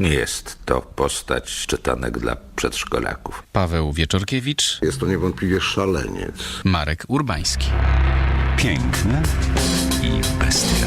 Nie jest to postać czytanek dla przedszkolaków. Paweł Wieczorkiewicz, Jest to niewątpliwie szaleniec. Marek Urbański. Piękne i bestia.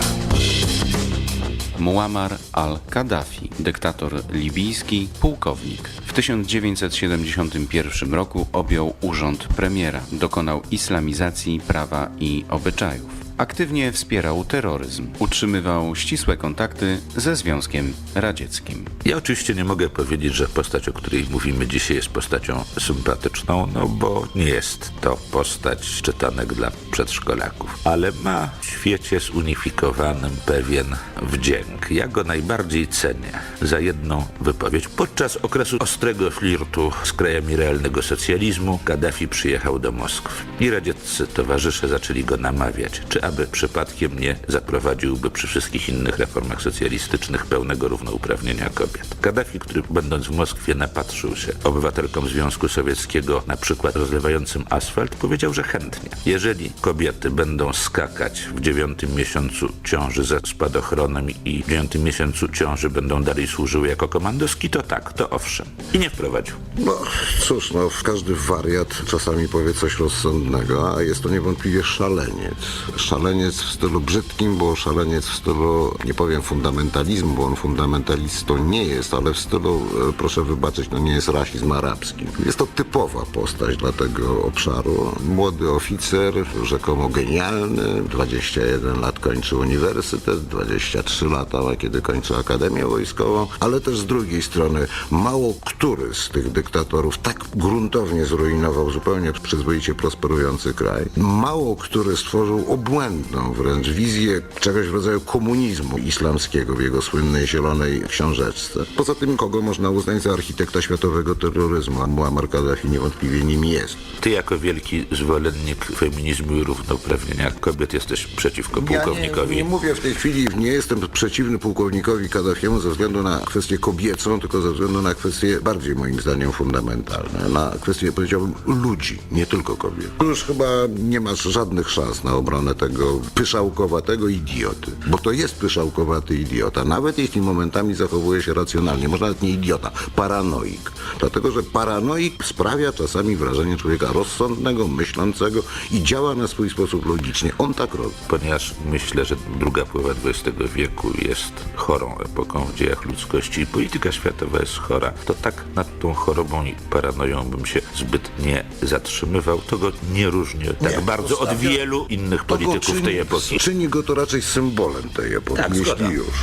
Muammar al-Kaddafi, dyktator libijski, pułkownik. W 1971 roku objął urząd premiera. Dokonał islamizacji prawa i obyczajów. Aktywnie wspierał terroryzm. Utrzymywał ścisłe kontakty ze Związkiem Radzieckim. Ja oczywiście nie mogę powiedzieć, że postać, o której mówimy dzisiaj jest postacią sympatyczną, no bo nie jest to postać czytanek dla przedszkolaków, ale ma w świecie zunifikowanym pewien wdzięk. Ja go najbardziej cenię za jedną wypowiedź. Podczas okresu ostrego flirtu z krajami realnego socjalizmu Kaddafi przyjechał do Moskwy i radzieccy towarzysze zaczęli go namawiać, czy aby przypadkiem nie zaprowadziłby przy wszystkich innych reformach socjalistycznych pełnego równouprawnienia kobiet. Kaddafi, który będąc w Moskwie napatrzył się obywatelkom Związku Sowieckiego na przykład rozlewającym asfalt, powiedział, że chętnie. Jeżeli kobiety będą skakać w dziewiątym miesiącu ciąży ze spadochronem i w dziewiątym miesiącu ciąży będą dalej służyły jako komandoski, to tak, to owszem. I nie wprowadził. No cóż, no każdy wariat czasami powie coś rozsądnego, a jest to niewątpliwie szaleniec. Szaleniec w stylu brzydkim, bo szaleniec w stylu, nie powiem fundamentalizmu, bo on fundamentalistą nie jest, ale w stylu, e, proszę wybaczyć, no nie jest rasizm arabski. Jest to typowa postać dla tego obszaru. Młody oficer, rzekomo genialny, 21 lat kończy uniwersytet, 23 lata, kiedy kończy Akademię Wojskową, ale też z drugiej strony mało który z tych dyktatorów tak gruntownie zrujnował zupełnie przyzwoicie prosperujący kraj. Mało który stworzył obłędną wręcz wizję czegoś w rodzaju komunizmu islamskiego w jego słynnej zielonej książeczce. Poza tym, kogo można uznać za architekta światowego terroryzmu, a Muammar Kaddafi niewątpliwie nim jest. Ty jako wielki zwolennik feminizmu i równouprawnienia kobiet jesteś przeciwko pułkownikowi. Ja nie, nie mówię w tej chwili, nie jestem przeciwny pułkownikowi Kaddafiemu ze względu na kwestię kobiecą, tylko ze względu na kwestie bardziej moim zdaniem fundamentalne. Na kwestię, powiedziałbym, ludzi, nie tylko kobiet. Już chyba nie masz żadnych szans na obronę tego pyszałkowatego idioty. Bo to jest pyszałkowaty idiota. Nawet jeśli momentami zachowuje się racjonalnie, może nawet nie idiota, paranoik. Dlatego, że paranoik sprawia czasami wrażenie człowieka rozsądnego, myślącego i działa na swój sposób logicznie. On tak robi. ponieważ myślę, że druga połowa XX wieku jest chorą epoką w dziejach ludzkości i polityka światowa jest chora, to tak nad tą chorobą i paranoją bym się zbyt nie zatrzymywał. To go nie różni tak Nie, bardzo od wielu innych go polityków tej epoki. Czyni go to raczej symbolem tej epoki, Tak, jeśli już.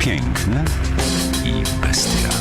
Piękne i bestia.